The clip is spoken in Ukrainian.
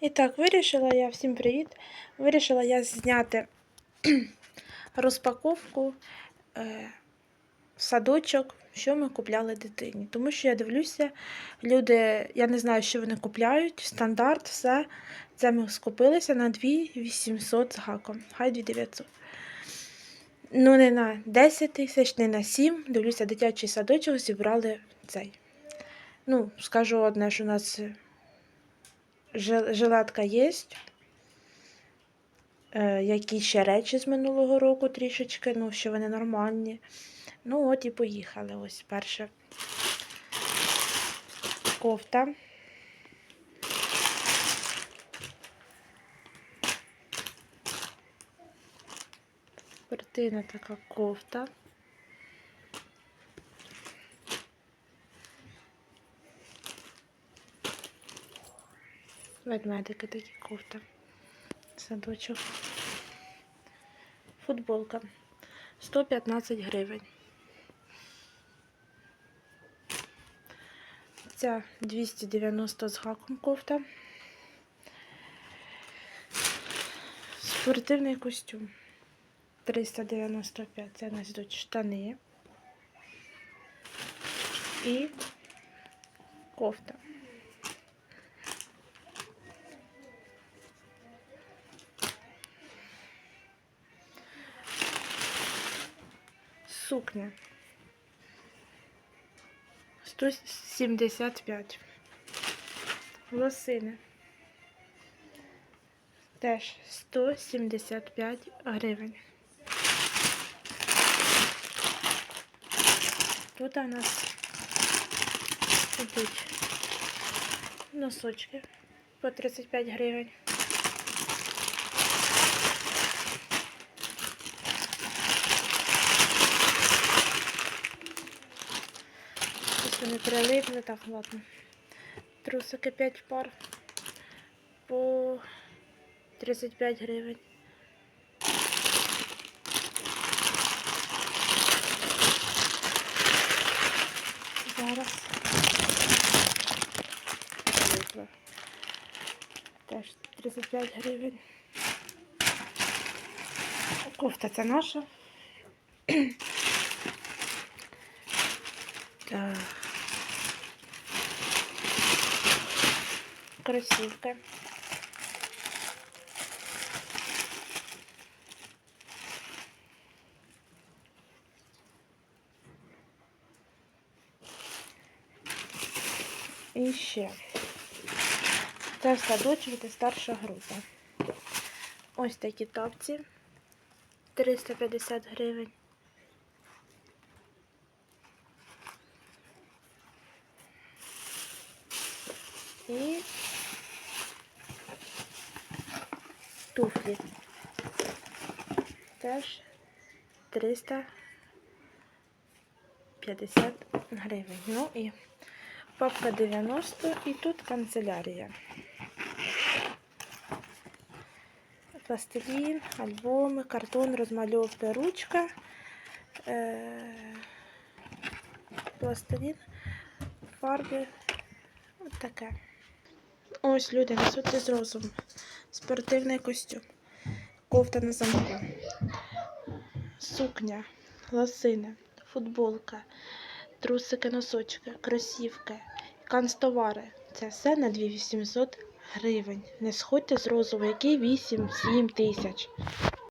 І так, вирішила я, всім привіт. Вирішила я зняти розпаковку е, садочок, що ми купляли дитині. Тому що я дивлюся, люди, я не знаю, що вони купляють, стандарт, все. Це ми скупилися на 2800 з гаком, хай 2900. Ну, не на 10 тисяч, не на 7. Дивлюся, дитячий садочок зібрали цей. Ну, скажу одне, що у нас жилетка є. Е, які ще речі з минулого року трішечки, ну, що вони нормальні. Ну, от і поїхали. Ось перше. Кофта. Спортивна така кофта. Ведмедики такі кофта. Садочок. Футболка. 115 гривень. Ця 290 з гаком кофта. Спортивний костюм. 395. Це нас йдуть штани. І кофта. Сукня. 175. Лосини. Теж 175 гривень. Тут у нас ідуть носочки по 35 гривень. Ось вони прилипли, так, ладно. Трусики 5 пар по 35 гривень. Зараз. Теж 35 гривень. Кофта це наша. Так. Красивка. І ще. Це садочок, де старша група. Ось такі тапці. 350 гривень. І туфлі. Теж 350 гривень. Ну і папка 90 і тут канцелярія. Пластилін, альбоми, картон, розмальовка, ручка, е- пластилін, фарби. Ось таке. Ось люди несуть з розуму. Спортивний костюм, кофта на замку, сукня, ласини, футболка, трусики, носочки, кросівки, канцтовари. Це все на 2800 гривень. Не сходьте з розуму, який 8-7 тисяч.